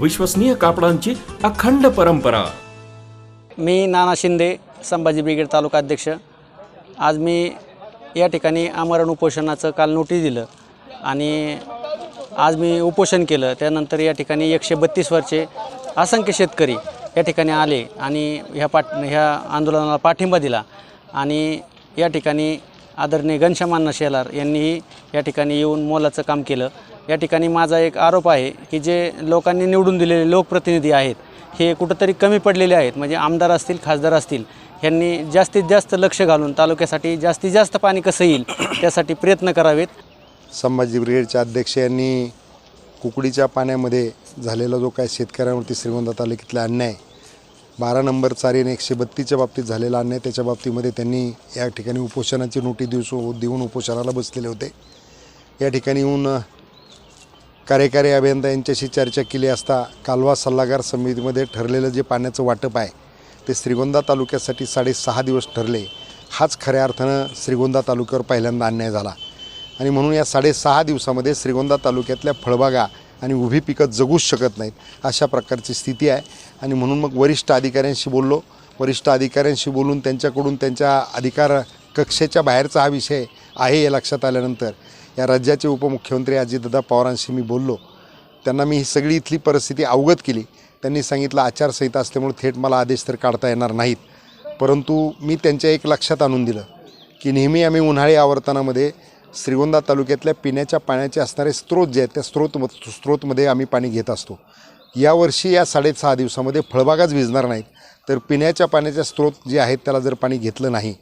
विश्वसनीय कापडांची अखंड परंपरा. मी नाना शिंदे संभाजी ब्रिगेड तालुका अध्यक्ष. आज मी या ठिकाणी आमरण उपोषणाचं काल नोटीस दिलं आणि आज मी उपोषण केलं. त्यानंतर या ठिकाणी एकशे बत्तीस वरचे असंख्य शेतकरी या ठिकाणी आले आणि ह्या पाठ ह्या आंदोलनाला पाठिंबा दिला आणि या ठिकाणी आदरणीय घनश्यामांना शेलार यांनीही या ठिकाणी येऊन मोलाचं काम केलं. या ठिकाणी माझा एक आरोप आहे की जे लोकांनी निवडून दिलेले लोकप्रतिनिधी आहेत हे कुठंतरी कमी पडलेले आहेत. म्हणजे आमदार असतील खासदार असतील यांनी जास्तीत जास्त लक्ष घालून तालुक्यासाठी जास्तीत जास्त पाणी कसं येईल त्यासाठी प्रयत्न करावेत. संभाजी ब्रिगेडच्या अध्यक्ष यांनी कुकडीच्या पाण्यामध्ये झालेला जो काय शेतकऱ्यांवरती श्रीगोंदा तालुक्यातला अन्याय बारा नंबर चारीने एकशे बत्तीसच्या बाबतीत झालेला अन्याय त्याच्या बाबतीमध्ये त्यांनी या ठिकाणी उपोषणाची नोटीस देऊ देऊन उपोषणाला बसलेले होते. या ठिकाणी येऊन कार्यकारी अभियंता यांच्याशी चर्चा केली असता कालवा सल्लागार समितीमध्ये ठरलेलं जे पाण्याचं वाटप आहे ते श्रीगोंदा तालुक्यासाठी साडेसहा दिवस ठरले. हाच खऱ्या अर्थानं श्रीगोंदा तालुक्यावर पहिल्यांदा अन्याय झाला. आणि म्हणून या साडेसहा दिवसामध्ये श्रीगोंदा तालुक्यातल्या फळबागा आणि उभी पिकं जगूच शकत नाहीत अशा प्रकारची स्थिती आहे. आणि म्हणून मग वरिष्ठ अधिकाऱ्यांशी बोललो. वरिष्ठ अधिकाऱ्यांशी बोलून त्यांच्याकडून त्यांच्या अधिकार कक्षेच्या बाहेरचा हा विषय आहे हे लक्षात आल्यानंतर या राज्याचे उपमुख्यमंत्री अजितदादा पवारांशी मी बोललो. त्यांना मी ही सगळी इथली परिस्थिती अवगत केली. त्यांनी सांगितलं आचारसंहिता असल्यामुळे थेट मला आदेश तर काढता येणार नाहीत. परंतु मी त्यांच्या एक लक्षात आणून दिलं की नेहमी आम्ही उन्हाळी आवर्तनामध्ये श्रीगोंदा तालुक्यातल्या पिण्याच्या पाण्याचे असणारे स्रोत जे आहेत त्या स्रोत स्रोतमध्ये आम्ही पाणी घेत असतो. यावर्षी या साडेसहा दिवसामध्ये फळबागाच भिजणार नाहीत. तर पिण्याच्या पाण्याचे स्रोत जे आहेत त्याला जर पाणी घेतलं नाही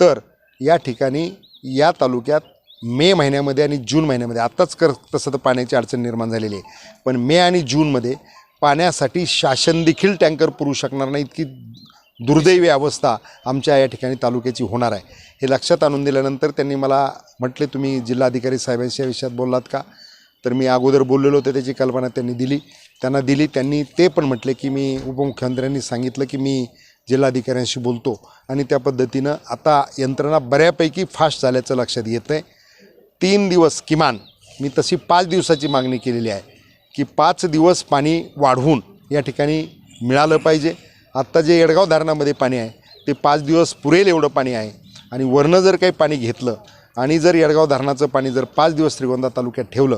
तर या ठिकाणी या तालुक्यात मे महिन्यामध्ये आणि जून महिन्यामध्ये. आत्ताच कर तसं तर पाण्याची अडचण निर्माण झालेली आहे. पण मे आणि जूनमध्ये पाण्यासाठी शासन देखील टँकर पुरू शकणार नाही. इतकी दुर्दैवी अवस्था आमच्या या ठिकाणी तालुक्याची होणार आहे. हे लक्षात आणून दिल्यानंतर त्यांनी मला म्हटले तुम्ही जिल्हाधिकारी साहेबांशी या विषयात बोललात का? तर मी अगोदर बोललेलो होतो त्याची कल्पना त्यांनी दिली. त्यांना दिली. त्यांनी ते पण म्हटले की मी उपमुख्यमंत्र्यांनी सांगितलं की मी जिल्हाधिकाऱ्यांशी बोलतो. आणि त्या पद्धतीनं आता यंत्रणा बऱ्यापैकी फास्ट झाल्याचं लक्षात येतं आहे तीन दिवस किमान मी तशी पाच दिवसाची मागणी केलेली आहे की पाच दिवस पाणी वाढवून या ठिकाणी मिळालं पाहिजे. आत्ता जे येडगाव धरणामध्ये पाणी आहे ते पाच दिवस पुरेल एवढं पाणी आहे. आणि वरनं जर काही पाणी घेतलं आणि जर येडगाव धरणाचं पाणी जर पाच दिवस श्रीगोंदा तालुक्यात ठेवलं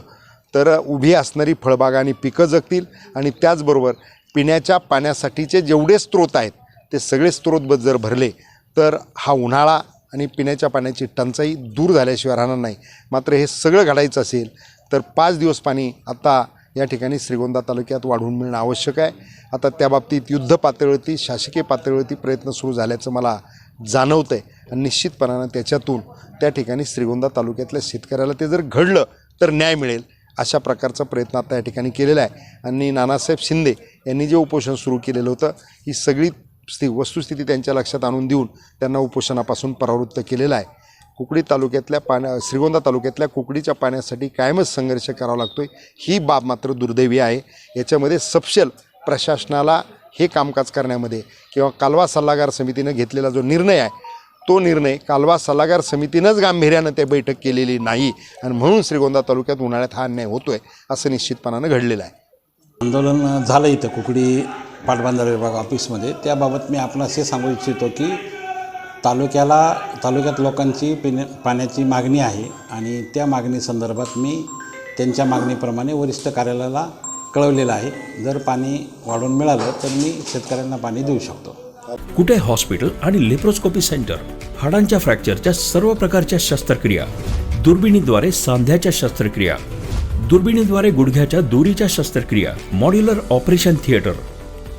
तर उभी असणारी फळबागा आणि पिकं जगतील आणि त्याचबरोबर पिण्याच्या पाण्यासाठीचे जेवढे स्रोत आहेत ते सगळे स्रोत जर भरले तर हा उन्हाळा आणि पिण्याच्या पाण्याची टंचाई दूर झाल्याशिवाय राहणार नाही. मात्र हे सगळं घडायचं असेल तर पाच दिवस पाणी आता या ठिकाणी श्रीगोंदा तालुक्यात वाढवून मिळणं आवश्यक आहे. आता त्या बाबतीत युद्ध पातळीवरती शासकीय पातळीवरती प्रयत्न सुरू झाल्याचं मला जाणवतं आहे आणि निश्चितपणानं त्याच्यातून त्या ठिकाणी श्रीगोंदा तालुक्यातल्या शेतकऱ्याला ते जर घडलं तर न्याय मिळेल अशा प्रकारचा प्रयत्न आता या ठिकाणी केलेला आहे. आणि नानासाहेब शिंदे यांनी जे उपोषण सुरू केलेलं होतं ही सगळी स्थिती वस्तुस्थिती त्यांच्या लक्षात आणून देऊन त्यांना उपोषणापासून परावृत्त केलेलं आहे. कुकडी तालुक्यातल्या पाण्या श्रीगोंदा तालुक्यातल्या कुकडीच्या पाण्यासाठी कायमच संघर्ष करावा लागतो ही बाब मात्र दुर्दैवी आहे. याच्यामध्ये सपशेल प्रशासनाला हे कामकाज करण्यामध्ये किंवा कालवा सल्लागार समितीनं घेतलेला जो निर्णय आहे तो निर्णय कालवा सल्लागार समितीनंच गांभीर्यानं ते बैठक केलेली नाही आणि म्हणून श्रीगोंदा तालुक्यात उन्हाळ्यात हा अन्याय होतोय असं निश्चितपणानं घडलेलं आहे. आंदोलन झालं इथं कुकडी पाटबंधार विभाग ऑफिसमध्ये. त्याबाबत मी आपण असे सांगू इच्छितो की तालुक्याला तालुक्यात लोकांची पिण्या पाण्याची मागणी आहे आणि त्या मागणी संदर्भात मी त्यांच्या मागणीप्रमाणे वरिष्ठ कार्यालयाला कळवलेलं आहे. जर पाणी वाढून मिळालं तर मी शेतकऱ्यांना पाणी देऊ शकतो. कुठे हॉस्पिटल आणि लेप्रोस्कोपी सेंटर? हाडांच्या फ्रॅक्चरच्या सर्व प्रकारच्या शस्त्रक्रिया. दुर्बिणीद्वारे सांध्याच्या शस्त्रक्रिया. दुर्बिणीद्वारे गुडघ्याच्या दोरीच्या शस्त्रक्रिया. Modular operation theatre.